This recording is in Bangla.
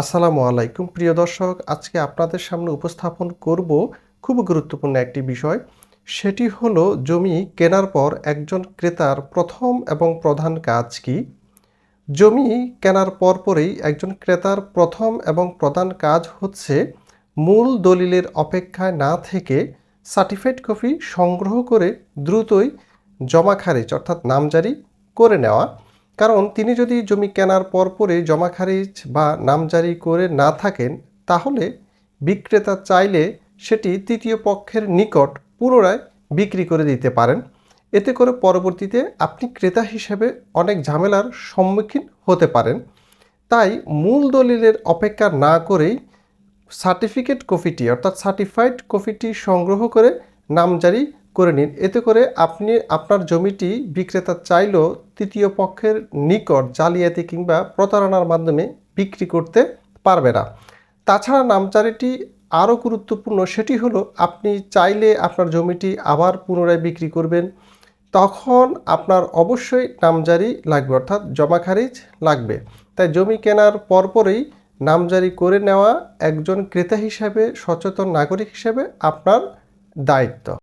আসসালামু আলাইকুম। প্রিয় দর্শক, আজকে আপনাদের সামনে উপস্থাপন করব খুব গুরুত্বপূর্ণ একটি বিষয়। সেটি হলো, জমি কেনার পর একজন ক্রেতার প্রথম এবং প্রধান কাজ কি? জমি কেনার পরপরই একজন ক্রেতার প্রথম এবং প্রধান কাজ হচ্ছে মূল দলিলের অপেক্ষায় না থেকে সার্টিফাইড কপি সংগ্রহ করে দ্রুতই জমা খারিজ, অর্থাৎ নামজারি করে নেওয়া। কারণ তিনি যদি জমি কেনার পরপরই জমা খারিজ বা নামজারি করে না থাকেন, তাহলে বিক্রেতা চাইলে সেটি তৃতীয় পক্ষের নিকট পুনরায় বিক্রি করে দিতে পারেন। এতে করে পরবর্তীতে আপনি ক্রেতা হিসেবে অনেক ঝামেলার সম্মুখীন হতে পারেন। তাই মূল দলিলের অপেক্ষা না করেই সার্টিফিকেট কপিটি অর্থাৎ সার্টিফাইড কপিটি সংগ্রহ করে নামজারি করে নিন। এতে করে আপনি, আপনার জমিটি বিক্রেতা চাইলেও তৃতীয় পক্ষের নিকট জালিয়াতি কিংবা প্রতারণার মাধ্যমে বিক্রি করতে পারবে না। তাছাড়া নামজারিটি আরও গুরুত্বপূর্ণ সেটি হলো, আপনি চাইলে আপনার জমিটি আবার পুনরায় বিক্রি করবেন। তখন আপনার অবশ্যই নামজারি লাগবে, অর্থাৎ জমা খারিজ লাগবে। তাই জমি কেনার পরপরই নামজারি করে নেওয়া একজন ক্রেতা হিসাবে, সচেতন নাগরিক হিসাবে আপনার দায়িত্ব।